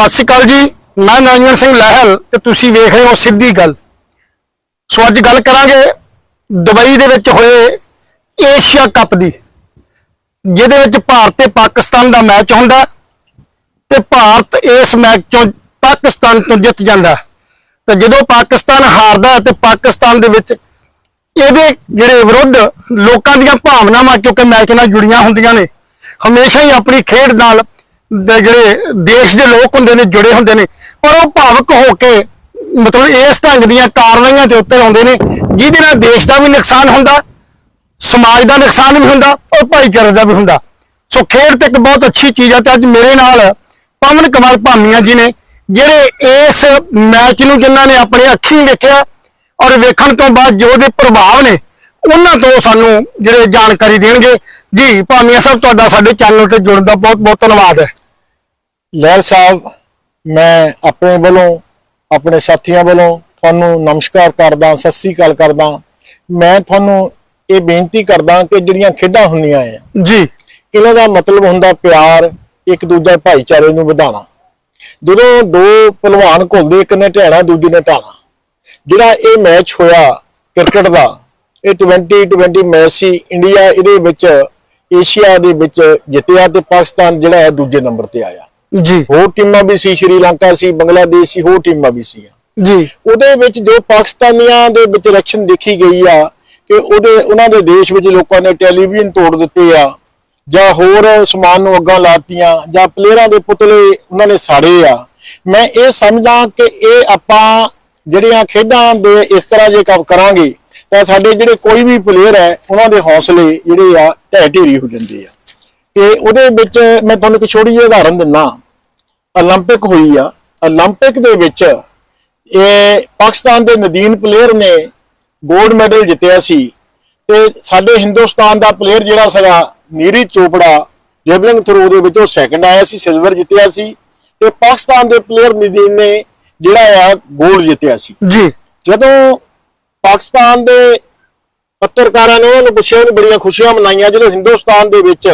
ਸਤਿ ਸ਼੍ਰੀ ਅਕਾਲ ਜੀ, ਮੈਂ ਨਵਜੀਵਨ ਸਿੰਘ ਲਹਿਲ ਤੇ ਤੁਸੀਂ ਵੇਖ ਰਹੇ ਹੋ ਸਿੱਧੀ ਗੱਲ। ਸੋ ਅੱਜ ਗੱਲ ਕਰਾਂਗੇ ਦੁਬਈ ਦੇ ਵਿੱਚ ਹੋਏ ਏਸ਼ੀਆ ਕੱਪ ਦੀ, ਜਿਹਦੇ ਵਿੱਚ ਭਾਰਤ ਤੇ ਪਾਕਿਸਤਾਨ ਦਾ ਮੈਚ ਹੁੰਦਾ ਤੇ ਭਾਰਤ ਇਸ ਮੈਚ ਚੋਂ ਪਾਕਿਸਤਾਨ ਤੋਂ ਜਿੱਤ ਜਾਂਦਾ ਤੇ ਜਦੋਂ ਪਾਕਿਸਤਾਨ ਹਾਰਦਾ ਤੇ ਪਾਕਿਸਤਾਨ ਦੇ ਵਿੱਚ ਇਹਦੇ ਜਿਹੜੇ ਵਿਰੁੱਧ ਲੋਕਾਂ ਦੀਆਂ ਭਾਵਨਾਵਾਂ, ਕਿਉਂਕਿ ਮੈਚ ਨਾਲ ਜੁੜੀਆਂ ਹੁੰਦੀਆਂ ਨੇ, ਹਮੇਸ਼ਾ ਹੀ ਆਪਣੀ ਖੇਡ ਨਾਲ ਦੇ ਜਿਹੜੇ ਦੇਸ਼ ਦੇ ਲੋਕ ਹੁੰਦੇ ਨੇ, ਜੁੜੇ ਹੁੰਦੇ ਨੇ, ਪਰ ਉਹ ਭਾਵਕ ਹੋ ਕੇ, ਮਤਲਬ ਇਸ ਢੰਗ ਦੀਆਂ ਕਾਰਵਾਈਆਂ ਦੇ ਉੱਤੇ ਆਉਂਦੇ ਨੇ, ਜਿਹਦੇ ਨਾਲ ਦੇਸ਼ ਦਾ ਵੀ ਨੁਕਸਾਨ ਹੁੰਦਾ, ਸਮਾਜ ਦਾ ਨੁਕਸਾਨ ਵੀ ਹੁੰਦਾ, ਔਰ ਭਾਈਚਾਰੇ ਦਾ ਵੀ ਹੁੰਦਾ। ਸੋ ਖੇਡ ਤੇ ਇੱਕ ਬਹੁਤ ਅੱਛੀ ਚੀਜ਼ ਆ ਤੇ ਅੱਜ ਮੇਰੇ ਨਾਲ ਪਵਨ ਕਮਲ ਭਾਮੀਆਂ ਜੀ ਨੇ, ਜਿਹੜੇ ਇਸ ਮੈਚ ਨੂੰ ਜਿਨ੍ਹਾਂ ਨੇ ਆਪਣੇ ਅੱਖੀਂ ਵੇਖਿਆ, ਔਰ ਵੇਖਣ ਤੋਂ ਬਾਅਦ ਜੋ ਉਹਦੇ ਪ੍ਰਭਾਵ ਨੇ, ਉਹਨਾਂ ਤੋਂ ਸਾਨੂੰ ਜਿਹੜੇ ਜਾਣਕਾਰੀ ਦੇਣਗੇ। ਜੀ ਭਾਮੀਆਂ ਸਾਹਿਬ ਤੁਹਾਡਾ ਸਾਡੇ ਚੈਨਲ ਤੇ ਜੁੜਨ ਦਾ ਬਹੁਤ ਬਹੁਤ ਧੰਨਵਾਦ ਹੈ। ਲਹਿਲ ਸਾਹਿਬ ਮੈਂ ਆਪਣੇ ਵੱਲੋਂ ਆਪਣੇ ਸਾਥੀਆਂ ਵੱਲੋਂ ਤੁਹਾਨੂੰ ਨਮਸਕਾਰ ਕਰਦਾ ਸਤਿ ਸ੍ਰੀ ਅਕਾਲ ਕਰਦਾ। ਮੈਂ ਤੁਹਾਨੂੰ ਇਹ ਬੇਨਤੀ ਕਰਦਾ ਕਿ ਜਿਹੜੀਆਂ ਖੇਡਾਂ ਹੁੰਦੀਆਂ ਆ ਜੀ। ਇਹਨਾਂ ਦਾ ਮਤਲਬ ਹੁੰਦਾ ਪਿਆਰ ਇੱਕ ਦੂਜੇ ਭਾਈਚਾਰੇ ਨੂੰ ਵਧਾਉਣਾ। ਜਦੋਂ ਦੋ ਪਹਿਲਵਾਨ ਘੁਲਦੇ ਇੱਕ ਨੇ ਢਹਿਣਾ ਦੂਜੇ ਨੇ ਢਾਣਾ ਜਿਹੜਾ ਇਹ ਮੈਚ ਹੋਇਆ ਕ੍ਰਿਕਟ ਦਾ ਇਹ 2020 ਮੈਚ ਸੀ ਇੰਡੀਆ ਇਹਦੇ ਵਿੱਚ ਏਸ਼ੀਆ ਦੇ ਵਿੱਚ ਜਿੱਤਿਆ ਤੇ ਪਾਕਿਸਤਾਨ ਜਿਹੜਾ ਹੈ ਦੂਜੇ ਨੰਬਰ ਤੇ ਆਇਆ। ਜੀ। ਹੋਰ ਟੀਮਾਂ ਵੀ ਸੀ ਸ਼੍ਰੀਲੰਕਾ ਸੀ ਬੰਗਲਾਦੇਸ਼ ਸੀ ਹੋਰ ਟੀਮਾਂ ਵੀ ਸੀਗੀਆਂ। ਜੀ। ਉਹਦੇ ਵਿੱਚ ਜੋ ਪਾਕਿਸਤਾਨੀਆਂ ਦੇ ਵਿੱਚ ਰਿਐਕਸ਼ਨ ਦੇਖੀ ਗਈ ਆ ਕਿ ਉਹਦੇ ਉਹਨਾਂ ਦੇ ਦੇਸ਼ ਵਿੱਚ ਲੋਕਾਂ ਨੇ ਟੈਲੀਵਿਜ਼ਨ ਤੋੜ ਦਿੱਤੇ ਆ ਜਾਂ ਹੋਰ ਸਮਾਨ ਨੂੰ ਅੱਗਾਂ ਲਾਤੀਆਂ ਜਾਂ ਪਲੇਅਰਾਂ ਦੇ ਪੁਤਲੇ ਉਹਨਾਂ ਨੇ ਸਾੜੇ ਆ। ਮੈਂ ਇਹ ਸਮਝਦਾ ਕਿ ਇਹ ਆਪਾਂ ਜਿਹੜੀਆਂ ਖੇਡਾਂ ਦੇ ਇਸ ਤਰ੍ਹਾਂ ਜੇ ਕੰਮ ਕਰਾਂਗੇ ਤਾਂ ਸਾਡੇ ਜਿਹੜੇ ਕੋਈ ਵੀ ਪਲੇਅਰ ਹੈ ਉਹਨਾਂ ਦੇ ਹੌਸਲੇ ਜਿਹੜੇ ਆ ਢਹਿ ਢੇਰੀ ਹੋ ਜਾਂਦੇ ਆ। ਤੇ ਉਹਦੇ ਵਿੱਚ ਮੈਂ ਤੁਹਾਨੂੰ ਇੱਕ ਛੋਟੀ ਜਿਹੀ ਉਦਾਹਰਨ ਦਿੰਨਾ ਓਲੰਪਿਕ ਹੋਈ ਆ। ਓਲੰਪਿਕ ਦੇ ਵਿੱਚ ਇਹ ਪਾਕਿਸਤਾਨ ਦੇ ਨਦੀਨ ਪਲੇਅਰ ਨੇ ਗੋਲਡ ਮੈਡਲ ਜਿੱਤਿਆ ਸੀ। ਤੇ ਸਾਡੇ ਹਿੰਦੁਸਤਾਨ ਦਾ ਪਲੇਅਰ ਜਿਹੜਾ ਸੀਗਾ ਨੀਰਜ ਚੋਪੜਾ ਜੈਵਲਿੰਗ ਥਰੋ ਦੇ ਵਿੱਚ ਉਹ ਸੈਕੰਡ ਆਇਆ ਸੀ ਸਿਲਵਰ ਜਿੱਤਿਆ ਸੀ। ਤੇ ਪਾਕਿਸਤਾਨ ਦੇ ਪਲੇਅਰ ਨਦੀਨ ਨੇ ਜਿਹੜਾ ਆ ਗੋਲਡ ਜਿੱਤਿਆ ਸੀ। ਜੀ। ਜਦੋਂ ਪਾਕਿਸਤਾਨ ਦੇ ਪੱਤਰਕਾਰਾਂ ਨੇ ਉਹਨਾਂ ਨੂੰ ਪੁੱਛਿਆ, ਉਹਨੂੰ ਬੜੀਆਂ ਖੁਸ਼ੀਆਂ ਮਨਾਈਆਂ। ਜਦੋਂ ਹਿੰਦੁਸਤਾਨ ਦੇ ਵਿੱਚ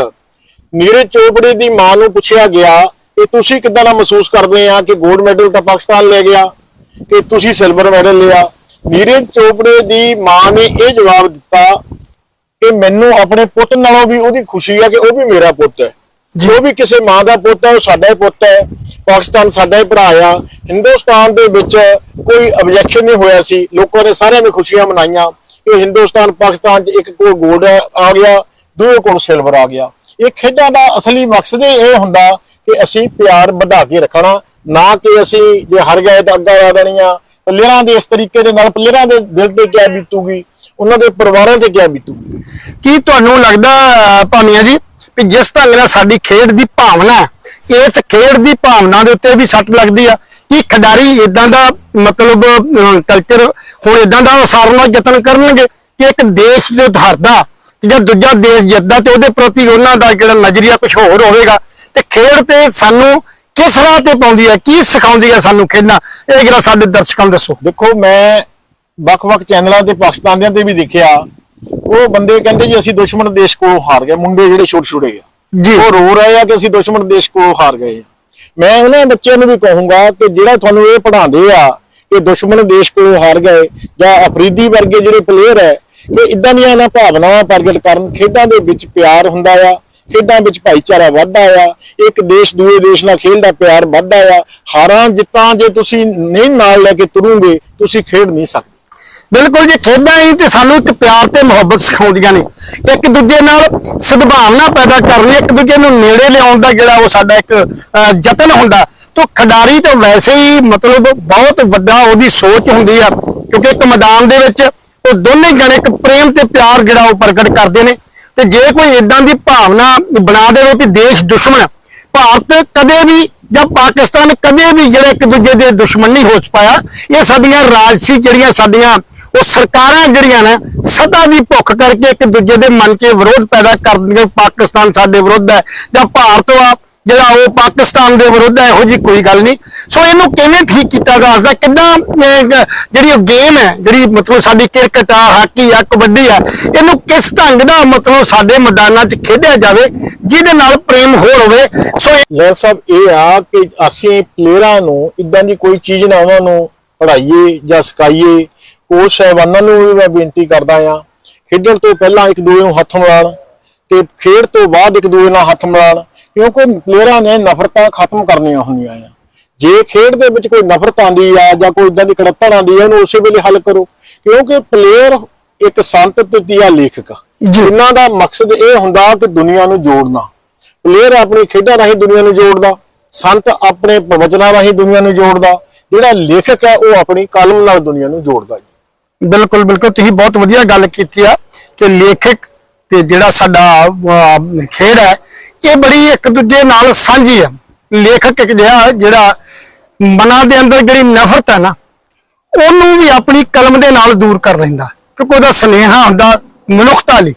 ਨੀਰਜ ਚੋਪੜੇ ਦੀ ਮਾਂ ਨੂੰ ਪੁੱਛਿਆ ਗਿਆ ਕਿ ਤੁਸੀਂ ਕਿੱਦਾਂ ਦਾ ਮਹਿਸੂਸ ਕਰਦੇ ਆ ਕਿ 골ਡ ਮੈਡਲ ਤਾਂ ਪਾਕਿਸਤਾਨ ਲੈ ਗਿਆ, ਕਿ ਤੁਸੀਂ ਸਿਲਵਰ ਮੈਡਲ ਲਿਆ? ਨੀਰਜ ਚੋਪੜੇ ਦੀ ਮਾਂ ਨੇ ਇਹ ਜਵਾਬ ਦਿੱਤਾ ਕਿ ਮੈਨੂੰ ਆਪਣੇ ਪੁੱਤ ਨਾਲੋਂ ਵੀ ਉਹਦੀ ਖੁਸ਼ੀ ਹੈ ਕਿ ਉਹ ਵੀ ਮੇਰਾ ਪੁੱਤ ਹੈ। ਜੋ ਵੀ ਕਿਸੇ ਮਾਂ ਦਾ ਪੁੱਤ ਹੈ ਉਹ ਸਾਡਾ ਹੀ ਪੁੱਤ ਹੈ। ਪਾਕਿਸਤਾਨ ਸਾਡਾ ਹੀ ਭਰਾ ਆ। ਹਿੰਦੁਸਤਾਨ ਦੇ ਵਿੱਚ ਕੋਈ ਆਬਜੈਕਸ਼ਨ ਨਹੀਂ ਹੋਇਆ ਸੀ। ਲੋਕਾਂ ਨੇ ਸਾਰਿਆਂ ਨੇ ਖੁਸ਼ੀਆਂ ਮਨਾਈਆਂ। ਕਿ ਹਿੰਦੁਸਤਾਨ ਪਾਕਿਸਤਾਨ 'ਚ ਇੱਕ ਕੋਲ 골ਡ ਆ ਗਿਆ। ਦੂਜੇ ਕੋਲ ਸਿਲਵਰ ਆ ਗਿਆ। ਇਹ ਖੇਡਾਂ ਦਾ ਅਸਲੀ ਮਕਸਦ ਇਹ ਹੁੰਦਾ ਕਿ ਅਸੀਂ ਪਿਆਰ ਵਧਾ ਕੇ ਰੱਖਣਾ। ਨਾ ਕਿ ਅਸੀਂ ਜੇ ਹਰ ਗਏ ਤਾਂ ਅੱਗਾ ਲਾ ਦੇਣੀਆਂ। ਪਲੇਅਰਾਂ ਦੇ ਇਸ ਤਰੀਕੇ ਦੇ ਨਾਲ ਪਲੇਅਰਾਂ ਦੇ ਦਿਲ ਤੇ ਕਿਆ ਬੀਤੂਗੀ? ਉਹਨਾਂ ਦੇ ਪਰਿਵਾਰਾਂ ਤੇ ਕਿਆ ਬੀਤੂਗੀ? ਕੀ ਤੁਹਾਨੂੰ ਲੱਗਦਾ ਅਹ, ਭਾਮੀਆਂ ਜੀ? ਵੀ ਜਿਸ ਢੰਗ ਨਾਲ ਸਾਡੀ ਖੇਡ ਦੀ ਭਾਵਨਾ ਇਸ ਖੇਡ ਦੀ ਭਾਵਨਾ ਦੇ ਉੱਤੇ ਵੀ ਸੱਟ ਲੱਗਦੀ ਆ। ਕਿ ਖਿਡਾਰੀ ਇਦਾਂ ਦਾ ਮਤਲਬ ਕਲਚਰ ਹੁਣ ਇਦਾਂ ਦਾ ਉਸਾਰਨ ਦਾ ਯਤਨ ਕਰਨਗੇ ਕਿ ਇੱਕ ਦੇਸ਼ ਜੋ ਹਾਰਦਾ ਤੇ ਜਾਂ ਦੂਜਾ ਦੇਸ਼ ਜਿੱਤਦਾ ਤੇ ਉਹਦੇ ਪ੍ਰਤੀ ਉਹਨਾਂ ਦਾ ਜਿਹੜਾ ਨਜ਼ਰੀਆ ਕੁਝ ਹੋਰ ਹੋਵੇਗਾ। ਤੇ ਖੇਡ ਤੇ ਸਾਨੂੰ ਕਿਸ ਰਾਹ ਤੇ ਪਾਉਂਦੀ ਹੈ ਕੀ ਸਿਖਾਉਂਦੀ ਹੈ ਸਾਨੂੰ ਖੇਡਣਾ ਇਹ ਜਿਹੜਾ ਸਾਡੇ ਦਰਸ਼ਕਾਂ ਨੂੰ ਦੱਸੋ। ਦੇਖੋ, ਮੈਂ ਵੱਖ-ਵੱਖ ਚੈਨਲਾਂ ਤੇ ਪਾਕਿਸਤਾਨੀਆਂ ਤੇ ਵੀ ਦੇਖਿਆ। ਉਹ ਬੰਦੇ ਕਹਿੰਦੇ ਜੀ ਅਸੀਂ ਦੁਸ਼ਮਣ ਦੇਸ਼ ਕੋਲੋਂ ਹਾਰ ਗਏ ਮੁੰਡੇ ਜਿਹੜੇ ਛੋਟੇ ਛੋਟੇ ਆ। ਜੀ। ਉਹ ਰੋ ਰਹੇ ਆ ਕਿ ਅਸੀਂ ਦੁਸ਼ਮਣ ਦੇਸ਼ ਕੋਲੋਂ ਹਾਰ ਗਏ ਮੈਂ ਉਹਨਾਂ ਬੱਚਿਆਂ ਨੂੰ ਵੀ ਕਹੂੰਗਾ ਕਿ ਜਿਹੜਾ ਤੁਹਾਨੂੰ ਇਹ ਪੜ੍ਹਾਉਂਦੇ ਆ ਕਿ ਦੁਸ਼ਮਣ ਦੇਸ਼ ਕੋਲੋਂ ਹਾਰ ਗਏ ਜਾਂ ਅਫਰੀਦੀ ਵਰਗੇ ਜਿਹੜੇ ਪਲੇਅਰ ਹੈ ਕਿ ਇਦਾਂ ਦੀਆਂ ਨਾ ਭਾਵਨਾਵਾਂ ਪ੍ਰਗਟ ਕਰਨ ਖੇਡਾਂ ਦੇ ਵਿੱਚ ਪਿਆਰ ਹੁੰਦਾ ਆ ਖੇਡਾਂ ਵਿੱਚ ਭਾਈਚਾਰਾ ਵੱਧਦਾ ਆ ਇੱਕ ਦੇਸ਼ ਦੂਏ ਦੇਸ਼ ਨਾਲ ਖੇਡਦਾ ਪਿਆਰ ਵੱਧਦਾ ਆ ਹਾਰਾਂ ਜਿੱਤਾਂ ਜੇ ਤੁਸੀਂ ਨਹੀਂ ਨਾਲ ਲੈ ਕੇ ਤੁਰੋਗੇ ਤੁਸੀਂ ਖੇਡ ਨਹੀਂ ਸਕਦੇ। ਬਿਲਕੁਲ ਜੇ, ਖੇਡਾਂ ਹੀ ਤੇ ਸਾਨੂੰ ਇੱਕ ਪਿਆਰ ਤੇ ਮੁਹੱਬਤ ਸਿਖਾਉਂਦੀਆਂ ਨੇ। ਇੱਕ ਦੂਜੇ ਨਾਲ ਸਦਭਾਵਨਾ ਪੈਦਾ ਕਰਨੀ ਇੱਕ ਦੂਜੇ ਨੂੰ ਨੇੜੇ ਲਿਆਉਣ ਦਾ ਜਿਹੜਾ ਉਹ ਸਾਡਾ ਇੱਕ ਯਤਨ ਹੁੰਦਾ। ਤੋਂ ਖਿਡਾਰੀ ਤਾਂ ਵੈਸੇ ਹੀ ਮਤਲਬ ਬਹੁਤ ਵੱਡਾ ਉਹਦੀ ਸੋਚ ਹੁੰਦੀ ਆ, ਕਿਉਂਕਿ ਇੱਕ ਮੈਦਾਨ ਦੇ ਵਿੱਚ ਉਹ ਦੋਨੇ ਜਣੇ ਇੱਕ ਪ੍ਰੇਮ ਤੇ ਪਿਆਰ ਜਿਹੜਾ ਉਹ ਪ੍ਰਗਟ ਕਰਦੇ ਨੇ। ਤੇ ਜੇ ਕੋਈ ਇਦਾਂ ਦੀ ਭਾਵਨਾ ਬਣਾ ਦੇਵੇ ਕਿ ਦੇਸ਼ ਦੁਸ਼ਮਣ ਭਾਰਤ ਕਦੇ ਵੀ ਜਾਂ ਪਾਕਿਸਤਾਨ ਕਦੇ ਵੀ ਜਿਹੜੇ ਇੱਕ ਦੂਜੇ ਦੇ ਦੁਸ਼ਮਣ ਨਹੀਂ ਹੋ ਪਾਇਆ, ਇਹ ਸਾਡੀਆਂ ਰਾਜਸੀ ਜਿਹੜੀਆਂ ਸਾਡੀਆਂ ਉਹ ਸਰਕਾਰਾਂ ਜਿਹੜੀਆਂ ਨੇ, ਸਦਾ ਦੀ ਭੁੱਖ ਕਰਕੇ ਇੱਕ ਦੂਜੇ ਦੇ ਮਨ 'ਚ ਵਿਰੋਧ ਪੈਦਾ ਕਰਦੀਆਂ ਪਾਕਿਸਤਾਨ ਸਾਡੇ ਵਿਰੁੱਧ ਹੈ ਜਾਂ ਭਾਰਤ ਆ, ਜਿਹੜਾ ਉਹ ਪਾਕਿਸਤਾਨ ਦੇ ਵਿਰੁੱਧ ਹੈ, ਇਹੋ ਜੀ ਕੋਈ ਗੱਲ ਨਹੀਂ। ਸੋ ਇਹਨੂੰ ਕਿਵੇਂ ਠੀਕ ਕੀਤਾ ਜਾ ਸਕਦਾ ਕਿੱਦਾਂ ਜਿਹੜੀ ਉਹ ਗੇਮ ਹੈ, ਜਿਹੜੀ ਮਤਲਬ ਸਾਡੀ ਕ੍ਰਿਕਟ ਆ, ਹਾਕੀ ਆ, ਕਬੱਡੀ ਆ, ਇਹਨੂੰ ਕਿਸ ਢੰਗ ਦਾ ਮਤਲਬ ਸਾਡੇ ਮੈਦਾਨਾਂ 'ਚ ਖੇਡਿਆ ਜਾਵੇ, ਜਿਹਦੇ ਨਾਲ ਪ੍ਰੇਮ ਹੋਰ ਹੋਵੇ? ਸੋ ਇਹ- ਸਾਹਿਬ, ਇਹ ਆ ਕਿ ਅਸੀਂ ਪਲੇਅਰਾਂ ਨੂੰ, ਇਦਾਂ ਦੀ ਕੋਈ ਚੀਜ਼ ਨਾ ਉਹਨਾਂ ਨੂੰ ਪੜ੍ਹਾਈਏ ਜਾਂ ਸਿਖਾਈਏ। ਕੋਚ ਸਾਹਿਬਾਨਾਂ ਨੂੰ ਵੀ ਮੈਂ ਬੇਨਤੀ ਕਰਦਾ ਆ ਖੇਡਣ ਤੋਂ ਪਹਿਲਾਂ ਇੱਕ ਦੂਜੇ ਨੂੰ ਹੱਥ ਮਿਲਾਉਣ ਤੇ ਖੇਡ ਤੋਂ ਬਾਅਦ ਇੱਕ ਦੂਜੇ ਨਾਲ ਹੱਥ ਮਿਲਾਉਣ ਕਿਉਂਕਿ ਪਲੇਅਰਾਂ ਨੇ ਨਫ਼ਰਤਾਂ ਖਤਮ ਕਰਨੀਆਂ ਹੁੰਦੀਆਂ ਆ। ਜੇ ਖੇਡ ਦੇ ਵਿੱਚ ਕੋਈ ਨਫ਼ਰਤ ਆਂਦੀ ਆ ਜਾਂ ਕੋਈ ਇਦਾਂ ਦੀ ਕੜੱਤਣ ਆਂਦੀ ਆ ਉਹਨੂੰ ਉਸੇ ਵੇਲੇ ਹੱਲ ਕਰੋ। ਕਿਉਂਕਿ ਪਲੇਅਰ ਇੱਕ ਸੰਤ ਤੇ ਤੀਆ ਲੇਖਕ। ਆ। ਇਹਨਾਂ ਦਾ ਮਕਸਦ ਇਹ ਹੁੰਦਾ ਕਿ ਦੁਨੀਆ ਨੂੰ ਜੋੜਨਾ। ਪਲੇਅਰ ਆਪਣੀ ਖੇਡਾਂ ਰਾਹੀਂ ਦੁਨੀਆ ਨੂੰ ਜੋੜਦਾ ਸੰਤ ਆਪਣੇ ਪ੍ਰਵਚਨਾਂ ਰਾਹੀਂ ਦੁਨੀਆ ਨੂੰ ਜੋੜਦਾ ਜਿਹੜਾ ਲੇਖਕ ਹੈ ਉਹ ਆਪਣੀ ਕਲਮ ਨਾਲ ਦੁਨੀਆ ਨੂੰ ਜੋੜਦਾ ਬਿਲਕੁਲ ਬਿਲਕੁਲ। ਤੁਸੀਂ ਬਹੁਤ ਵਧੀਆ ਗੱਲ ਕੀਤੀ ਆ ਕਿ ਲੇਖਕ ਤੇ ਜਿਹੜਾ ਸਾਡਾ ਖੇਡ ਹੈ, ਇਹ ਬੜੀ ਇੱਕ ਦੂਜੇ ਨਾਲ ਸਾਂਝੀ ਆ। ਲੇਖਕ ਇੱਕ ਜਿਹੜਾ ਜਿਹੜਾ ਮਨਾਂ ਦੇ ਅੰਦਰ ਜਿਹੜੀ ਨਫ਼ਰਤ ਹੈ ਨਾ, ਉਹਨੂੰ ਵੀ ਆਪਣੀ ਕਲਮ ਦੇ ਨਾਲ ਦੂਰ ਕਰ ਲੈਂਦਾ। ਕਿਉਂਕਿ ਉਹਦਾ ਸੁਨੇਹਾ ਹੁੰਦਾ ਮਨੁੱਖਤਾ ਲਈ।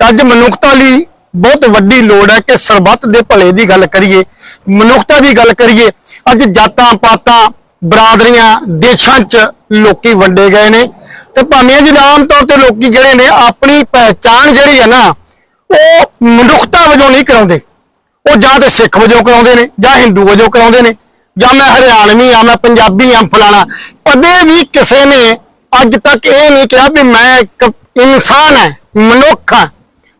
ਤੇ ਅੱਜ ਮਨੁੱਖਤਾ ਲਈ ਬਹੁਤ ਵੱਡੀ ਲੋੜ ਹੈ ਕਿ ਸਰਬੱਤ ਦੇ ਭਲੇ ਦੀ ਗੱਲ ਕਰੀਏ, ਮਨੁੱਖਤਾ ਦੀ ਗੱਲ ਕਰੀਏ। ਅੱਜ ਜਾਤਾਂ ਪਾਤਾਂ ਬਰਾਦਰੀਆਂ ਦੇਸ਼ਾਂ 'ਚ ਲੋਕੀ ਵੰਡੇ ਗਏ ਨੇ ਤੇ ਭਾਵੇਂ ਜੀ ਆਮ ਤੌਰ ਤੇ ਲੋਕੀ ਜਿਹੜੇ ਨੇ ਆਪਣੀ ਪਹਿਚਾਣ ਜਿਹੜੀ ਹੈ ਨਾ, ਉਹ ਮਨੁੱਖਤਾ ਵਜੋਂ ਨਹੀਂ ਕਰਾਉਂਦੇ। ਉਹ ਜਾਂ ਤੇ ਸਿੱਖ ਵਜੋਂ ਕਰਾਉਂਦੇ ਨੇ, ਜਾਂ ਹਿੰਦੂ ਵਜੋਂ ਕਰਾਉਂਦੇ ਨੇ, ਜਾਂ ਮੈਂ ਹਰਿਆਣਵੀ ਆ, ਮੈਂ ਪੰਜਾਬੀ ਆ, ਫਲਾਣਾ। ਕਦੇ ਵੀ ਕਿਸੇ ਨੇ ਅੱਜ ਤੱਕ ਇਹ ਨਹੀਂ ਕਿਹਾ ਵੀ ਮੈਂ ਇੱਕ ਇਨਸਾਨ ਹੈ, ਮਨੁੱਖ ਹਾਂ।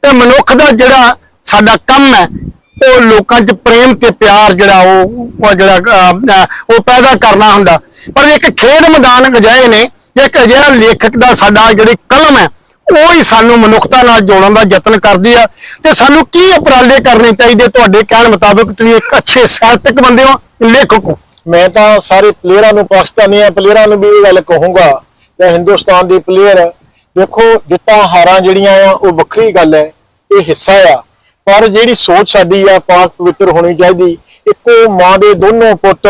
ਤੇ ਮਨੁੱਖ ਦਾ ਜਿਹੜਾ ਸਾਡਾ ਕੰਮ ਹੈ ਉਹ ਲੋਕਾਂ 'ਚ ਪ੍ਰੇਮ ਤੇ ਪਿਆਰ ਜਿਹੜਾ ਉਹ ਜਿਹੜਾ ਉਹ ਪੈਦਾ ਕਰਨਾ ਹੁੰਦਾ। ਪਰ ਇੱਕ ਖੇਡ ਮੈਦਾਨ ਅਜਿਹੇ ਨੇ ਇੱਕ ਅਜਿਹਾ ਲੇਖਕ ਦਾ ਸਾਡਾ ਜਿਹੜੀ ਕਲਮ ਹੈ, ਉਹ ਹੀ ਸਾਨੂੰ ਮਨੁੱਖਤਾ ਨਾਲ ਜੋੜਨ ਦਾ ਯਤਨ ਕਰਦੀ ਆ। ਤੇ ਸਾਨੂੰ ਕੀ ਉਪਰਾਲੇ ਕਰਨੇ ਚਾਹੀਦੇ ਤੁਹਾਡੇ ਕਹਿਣ ਮੁਤਾਬਕ ਤੁਸੀਂ ਇੱਕ ਅੱਛੇ ਸਾਹਿਤਕ ਬੰਦੇ ਹੋ, ਲੇਖਕ ਹੋ? ਮੈਂ ਤਾਂ ਸਾਰੇ ਪਲੇਅਰਾਂ ਨੂੰ ਪਾਕਿਸਤਾਨੀਆਂ ਪਲੇਅਰਾਂ ਨੂੰ ਵੀ ਇਹ ਗੱਲ ਕਹੂੰਗਾ ਕਿ ਹਿੰਦੁਸਤਾਨ ਦੇ ਪਲੇਅਰ ਦੇਖੋ, ਜਿੱਤਾਂ ਹਾਰਾਂ ਜਿਹੜੀਆਂ ਆ, ਉਹ ਵੱਖਰੀ ਗੱਲ ਹੈ, ਇਹ ਹਿੱਸਾ ਆ। ਪਰ ਜਿਹੜੀ ਸੋਚ ਸਾਡੀ ਆ, ਪਾਕ ਪਵਿੱਤਰ ਹੋਣੀ ਚਾਹੀਦੀ, ਇੱਕੋ ਮਾਂ ਦੇ ਦੋਨੋਂ ਪੁੱਤ,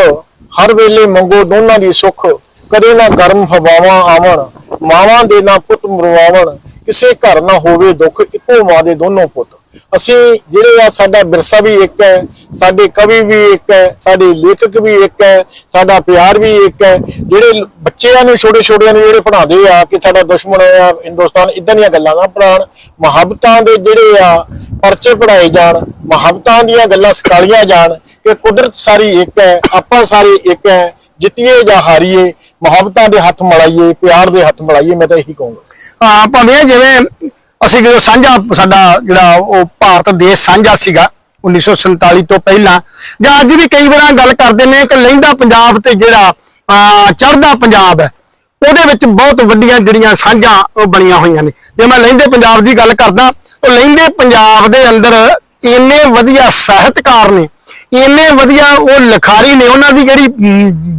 ਹਰ ਵੇਲੇ ਮੰਗੋ ਦੋਨਾਂ ਦੀ ਸੁੱਖ, ਕਦੇ ਨਾ ਗਰਮ ਹਵਾਵਾਂ ਆਵਣ, ਮਾਵਾਂ ਦੇ ਨਾ ਪੁੱਤ ਮਰਵਾਵਣ, ਕਿਸੇ ਘਰ ਨਾ ਹੋਵੇ ਦੁੱਖ, ਇੱਕੋ ਮਾਂ ਦੇ ਦੋਨੋਂ ਪੁੱਤ। ਅਸੀਂ ਜਿਹੜੇ ਆ ਸਾਡਾ ਵਿਰਸਾ ਵੀ ਇੱਕ ਹੈ, ਸਾਡੇ ਕਵੀ ਵੀ ਇੱਕ ਹੈ, ਸਾਡੇ ਲੇਖਕ ਵੀ ਇੱਕ ਹੈ, ਸਾਡਾ ਪਿਆਰ ਵੀ ਇੱਕ ਹੈ। ਜਿਹੜੇ ਬੱਚਿਆਂ ਨੂੰ ਛੋਟੇ ਛੋਟਿਆਂ ਨੂੰ ਜਿਹੜੇ ਪੜਾਉਂਦੇ ਆ ਕਿ ਸਾਡਾ ਦੁਸ਼ਮਣ ਆ, ਹਿੰਦੁਸਤਾਨ ਇਦਾਂ ਦੀਆਂ ਗੱਲਾਂ ਨਾ ਪੜਾਉਣ ਮੁਹੱਬਤਾਂ ਦੇ ਜਿਹੜੇ ਆ ਪਰਚੇ ਪੜਾਏ ਜਾਣ, ਮੁਹੱਬਤਾਂ ਦੀਆਂ ਗੱਲਾਂ ਸਿਖਾਲੀਆਂ ਜਾਣ ਕਿ ਕੁਦਰਤ ਸਾਰੀ ਇੱਕ ਹੈ, ਆਪਾਂ ਸਾਰੇ ਇੱਕ ਹੈ, ਜਿੱਤੀਏ ਜਾਂ ਹਾਰੀਏ, ਮੁਹੱਬਤਾਂ ਦੇ ਹੱਥ ਮਲਾਈਏ, ਪਿਆਰ ਦੇ ਹੱਥ ਮਲਾਈਏ, ਮੈਂ ਤਾਂ ਇਹੀ ਕਹੂੰਗਾ। ਹਾਂ, ਭਾਵੇਂ ਜਿਵੇਂ ਅਸੀਂ ਜਦੋਂ ਸਾਂਝਾ ਸਾਡਾ ਜਿਹੜਾ ਉਹ ਭਾਰਤ ਦੇਸ਼ ਸਾਂਝਾ ਸੀਗਾ 1947 ਤੋਂ ਪਹਿਲਾਂ ਜਾਂ ਅੱਜ ਵੀ ਕਈ ਵਾਰਾਂ ਗੱਲ ਕਰਦੇ ਨੇ ਕਿ ਲਹਿੰਦਾ ਪੰਜਾਬ ਤੇ ਜਿਹੜਾ ਅਹ, ਚੜ੍ਹਦਾ ਪੰਜਾਬ ਹੈ ਉਹਦੇ ਵਿੱਚ ਬਹੁਤ ਵੱਡੀਆਂ ਜਿਹੜੀਆਂ ਸਾਂਝਾਂ ਉਹ ਬਣੀਆਂ ਹੋਈਆਂ ਨੇ। ਜੇ ਮੈਂ ਲਹਿੰਦੇ ਪੰਜਾਬ ਦੀ ਗੱਲ ਕਰਦਾ ਉਹ ਲਹਿੰਦੇ ਪੰਜਾਬ ਦੇ ਅੰਦਰ ਇੰਨੇ ਵਧੀਆ ਸਾਹਿਤਕਾਰ ਨੇ ਇੰਨੇ ਵਧੀਆ ਉਹ ਲਿਖਾਰੀ ਨੇ ਉਹਨਾਂ ਦੀ ਜਿਹੜੀ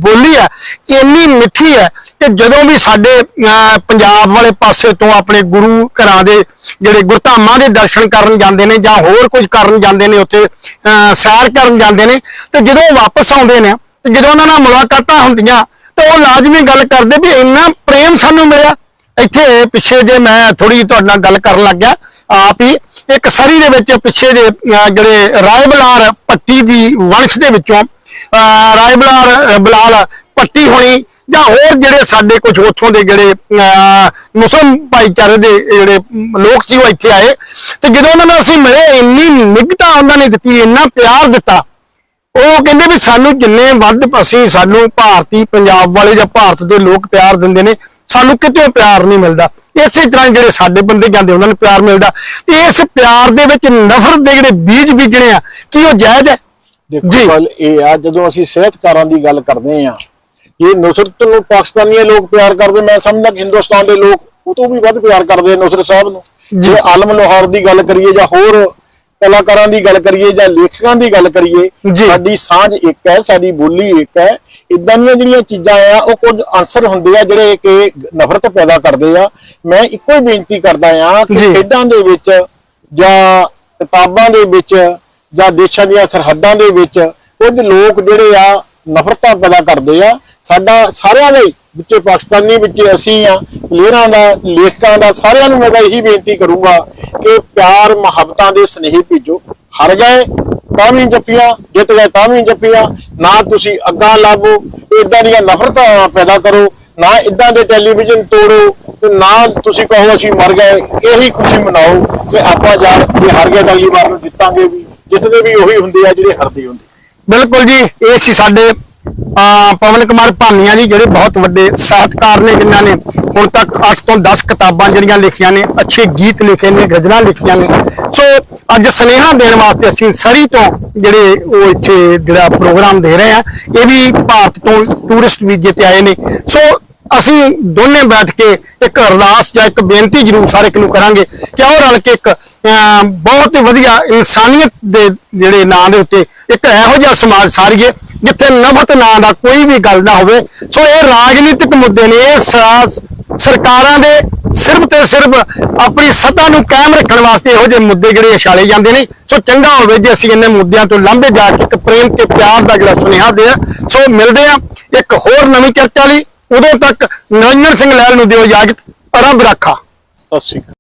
ਬੋਲੀ ਹੈ ਇੰਨੀ ਮਿੱਠੀ ਹੈ ਕਿ ਜਦੋਂ ਵੀ ਸਾਡੇ ਅਹ, ਪੰਜਾਬ ਵਾਲੇ ਪਾਸੇ ਤੋਂ ਆਪਣੇ ਗੁਰੂ ਘਰਾਂ ਦੇ ਜਿਹੜੇ ਗੁਰਧਾਮਾਂ ਦੇ ਦਰਸ਼ਨ ਕਰਨ ਜਾਂਦੇ ਨੇ ਜਾਂ ਹੋਰ ਕੁਝ ਕਰਨ ਜਾਂਦੇ ਨੇ ਉੱਥੇ ਅਹ, ਸੈਰ ਕਰਨ ਜਾਂਦੇ ਨੇ ਤੇ ਜਦੋਂ ਉਹ ਵਾਪਸ ਆਉਂਦੇ ਨੇ ਤੇ ਜਦੋਂ ਉਹਨਾਂ ਨਾਲ ਮੁਲਾਕਾਤਾਂ ਹੁੰਦੀਆਂ ਤੇ ਉਹ ਲਾਜ਼ਮੀ ਗੱਲ ਕਰਦੇ ਵੀ ਇੰਨਾ ਪ੍ਰੇਮ ਸਾਨੂੰ ਮਿਲਿਆ। ਇੱਥੇ ਪਿੱਛੇ ਜੇ ਮੈਂ ਥੋੜੀ ਤੁਹਾਡੇ ਨਾਲ ਗੱਲ ਕਰਨ ਲੱਗ ਗਿਆ ਆਪ ਹੀ ਇੱਕ ਸਰੀ ਦੇ ਵਿੱਚ ਪਿੱਛੇ ਜੇ ਜਿਹੜੇ ਰਾਏ ਬਲਾਰ ਪੱਟੀ ਦੀ ਵੰਸ਼ ਦੇ ਵਿੱਚੋਂ ਅਹ, ਰਾਏ ਬਲਾਰ ਬਲਾਲ ਪੱਟੀ ਹੋਣੀ ਜਾਂ ਹੋਰ ਜਿਹੜੇ ਸਾਡੇ ਕੁਝ ਉੱਥੋਂ ਦੇ ਜਿਹੜੇ ਅਹ, ਮੁਸਲਮ ਭਾਈਚਾਰੇ ਦੇ ਜਿਹੜੇ ਲੋਕ ਸੀ ਉਹ ਇੱਥੇ ਆਏ। ਤੇ ਜਦੋਂ ਉਹਨਾਂ ਨੂੰ ਅਸੀਂ ਮਿਲੇ ਇੰਨੀ ਨਿੱਘਤਾ ਉਹਨਾਂ ਨੇ ਦਿੱਤੀ ਇੰਨਾ ਪਿਆਰ ਦਿੱਤਾ ਉਹ ਕਹਿੰਦੇ ਵੀ ਸਾਨੂੰ ਜਿੰਨੇ ਵੱਧ ਅਸੀਂ ਸਾਨੂੰ ਭਾਰਤੀ ਪੰਜਾਬ ਵਾਲੇ ਜਾਂ ਭਾਰਤ ਦੇ ਲੋਕ ਪਿਆਰ ਦਿੰਦੇ ਨੇ ਸਾਨੂੰ ਕਿਤੇ ਪਿਆਰ ਨਹੀਂ ਮਿਲਦਾ ਇਸੇ ਤਰ੍ਹਾਂ ਜਿਹੜੇ ਸਾਡੇ ਬੰਦੇ ਜਾਂਦੇ ਉਹਨਾਂ ਨੂੰ ਪਿਆਰ ਮਿਲਦਾ ਇਸ ਪਿਆਰ ਦੇ ਵਿੱਚ ਨਫ਼ਰਤ ਦੇ ਜਿਹੜੇ ਬੀਜ ਬੀਜਣੇ ਆ ਕੀ ਉਹ ਜਾਇਜ਼ ਹੈ ਦੇਖੋ। ਗੱਲ ਇਹ ਆ ਜਦੋਂ ਅਸੀਂ ਸਿਹਤਕਾਰਾਂ ਦੀ ਗੱਲ ਕਰਦੇ ਆ ਇਹ ਨੁਸਰਤ ਨੂੰ ਪਾਕਿਸਤਾਨੀ ਲੋਕ ਪਿਆਰ ਕਰਦੇ ਮੈਂ ਸਮਝਦਾ ਕਿ ਹਿੰਦੁਸਤਾਨ ਦੇ ਲੋਕ ਉਹ ਤੋਂ ਵੀ ਵੱਧ ਪਿਆਰ ਕਰਦੇ ਆ ਨੁਸਰਤ ਸਾਹਿਬ ਨੂੰ ਜੀ। ਆਲਮ ਲੋਹਾਰ ਦੀ ਗੱਲ ਕਰੀਏ ਜਾਂ ਹੋਰ ਕਲਾਕਾਰਾਂ ਦੀ ਗੱਲ ਕਰੀਏ ਜਾਂ ਲੇਖਕਾਂ ਦੀ ਗੱਲ ਕਰੀਏ। ਸਾਡੀ ਸਾਂਝ ਇੱਕ ਹੈ ਸਾਡੀ ਬੋਲੀ ਇੱਕ ਹੈ ਇਦਾਂ ਦੀਆਂ ਜਿਹੜੀਆਂ ਚੀਜ਼ਾਂ ਆ ਉਹ ਕੁਝ ਅਨਸਰ ਹੁੰਦੇ ਆ ਜਿਹੜੇ ਕਿ ਨਫ਼ਰਤ ਪੈਦਾ ਕਰਦੇ ਆ। ਮੈਂ ਇੱਕੋ ਹੀ ਬੇਨਤੀ ਕਰਦਾ ਆ ਕਿ। ਖੇਡਾਂ ਦੇ ਵਿੱਚ ਜਾਂ ਕਿਤਾਬਾਂ ਦੇ ਵਿੱਚ ਜਾਂ ਦੇਸ਼ਾਂ ਦੀਆਂ ਸਰਹੱਦਾਂ ਦੇ ਵਿੱਚ ਕੁਝ ਲੋਕ ਜਿਹੜੇ ਆ ਨਫ਼ਰਤਾਂ ਪੈਦਾ ਕਰਦੇ ਆ। ਸਾਡਾ ਸਾਰਿਆਂ ਦਾ ਵਿੱਚੇ ਪਾਕਿਸਤਾਨੀ ਵਿੱਚ ਅਸੀਂ ਆ ਪਲੇਅਰਾਂ ਦਾ ਲੇਖਕਾਂ ਦਾ ਸਾਰਿਆਂ ਨੂੰ ਮੈਂ ਇਹੀ ਬੇਨਤੀ ਕਰੂੰਗਾ ਕਿ ਪਿਆਰ ਮੁਹੱਬਤਾਂ ਦੇ ਸਨੇਹ ਭੇਜੋ। ਹਰ ਗਏ। ਤਾਂ ਵੀ ਜੱਫੀਆਂ ਜਿੱਤ ਗਏ ਤਾਂ ਵੀ ਜੱਫੀਆਂ ਨਾ ਤੁਸੀਂ ਅੱਗਾ ਲਾਵੋ ਇਦਾਂ ਦੀਆਂ ਨਫ਼ਰਤਾਂ ਪੈਦਾ ਕਰੋ ਨਾ ਇਦਾਂ ਦੇ ਟੈਲੀਵਿਜ਼ਨ ਤੋੜੋ ਤੇ ਨਾ ਤੁਸੀਂ ਕਹੋ ਅਸੀਂ ਮਰ ਗਏ ਇਹੀ ਖੁਸ਼ੀ ਮਨਾਓ ਕਿ ਆਪਾਂ ਯਾਰ ਜੇ ਹਾਰ ਗਏ ਅਗਲੀ ਵਾਰ ਨੂੰ ਜਿੱਤਾਂਗੇ ਵੀ ਜਿੱਤਦੇ ਵੀ ਉਹੀ ਹੁੰਦੇ ਆ ਜਿਹੜੇ ਹਾਰਦੇ ਹੁੰਦੇ। ਬਿਲਕੁਲ ਜੀ ਇਹ ਸੀ ਸਾਡੇ ਅਹ, ਪਵਨ ਕੁਮਾਰ ਭਾਨੀਆ ਜੀ ਜਿਹੜੇ ਬਹੁਤ ਵੱਡੇ ਸਾਹਿਤਕਾਰ ਨੇ ਜਿਨ੍ਹਾਂ ਨੇ ਹੁਣ ਤੱਕ 8 ਤੋਂ 10 ਕਿਤਾਬਾਂ ਜਿਹੜੀਆਂ ਲਿਖੀਆਂ ਨੇ ਅੱਛੇ ਗੀਤ ਲਿਖੇ ਨੇ ਗਜ਼ਲਾਂ ਲਿਖੀਆਂ ਨੇ। ਸੋ ਅੱਜ ਸੁਨੇਹਾ ਦੇਣ ਵਾਸਤੇ ਅਸੀਂ ਸਰੀ ਤੋਂ ਜਿਹੜੇ ਉਹ ਇੱਥੇ ਜਿਹੜਾ ਪ੍ਰੋਗਰਾਮ ਦੇ ਰਹੇ ਆ ਇਹ ਵੀ ਭਾਰਤ ਤੋਂ ਟੂਰਿਸਟ ਵੀਜ਼ੇ ਤੇ ਆਏ ਨੇ। ਸੋ ਅਸੀਂ ਦੋਨੇ ਬੈਠ ਕੇ ਇੱਕ ਅਰਦਾਸ ਜਾਂ ਇੱਕ ਬੇਨਤੀ ਜ਼ਰੂਰ ਸਾਰੇ ਨੂੰ ਕਰਾਂਗੇ ਕਿ ਉਹ ਰਲ ਕੇ ਇੱਕ ਅਮ, ਬਹੁਤ ਵਧੀਆ ਇਨਸਾਨੀਅਤ ਦੇ ਜਿਹੜੇ ਨਾਂ ਦੇ ਉੱਤੇ ਇੱਕ ਇਹੋ ਜਿਹਾ ਸਮਾਜ ਸਾਰੀਏ ਜਿੱਥੇ ਨਫ਼ਰਤ ਨਾਂ ਦਾ ਕੋਈ ਵੀ ਗੱਲ ਨਾ ਹੋਵੇ। ਸੋ ਇਹ ਰਾਜਨੀਤਿਕ ਮੁੱਦੇ ਨੇ ਇਹ ਸਰਕਾਰਾਂ ਦੇ ਸਿਰਫ ਤੇ ਸਿਰਫ ਆਪਣੀ ਸੱਤਾ ਨੂੰ ਕਾਇਮ ਰੱਖਣ ਵਾਸਤੇ ਇਹੋ ਜਿਹੇ ਮੁੱਦੇ ਜਿਹੜੇ ਉਛਾਲੇ ਜਾਂਦੇ ਨੇ। ਸੋ ਚੰਗਾ ਹੋਵੇ ਜੇ ਅਸੀਂ ਇਹਨਾਂ ਮੁੱਦਿਆਂ ਤੋਂ ਲਾਂਭੇ ਜਾ ਕੇ ਇੱਕ ਪ੍ਰੇਮ ਤੇ ਪਿਆਰ ਦਾ ਜਿਹੜਾ ਸੁਨੇਹਾ ਦੇ ਸੋ ਮਿਲਦੇ ਆ ਇੱਕ ਹੋਰ ਨਵੀਂ ਚਰਚਾ ਲਈ। ਉਦੋਂ ਤੱਕ ਨਿਰੰਜਨ ਸਿੰਘ ਲਹਿਲ ਨੂੰ ਦਿਓ ਇਜਾਜ਼ਤ। ਰੱਬ ਰਾਖਾ। ਸਤਿ ਸ਼੍ਰੀ ਅਕਾਲ।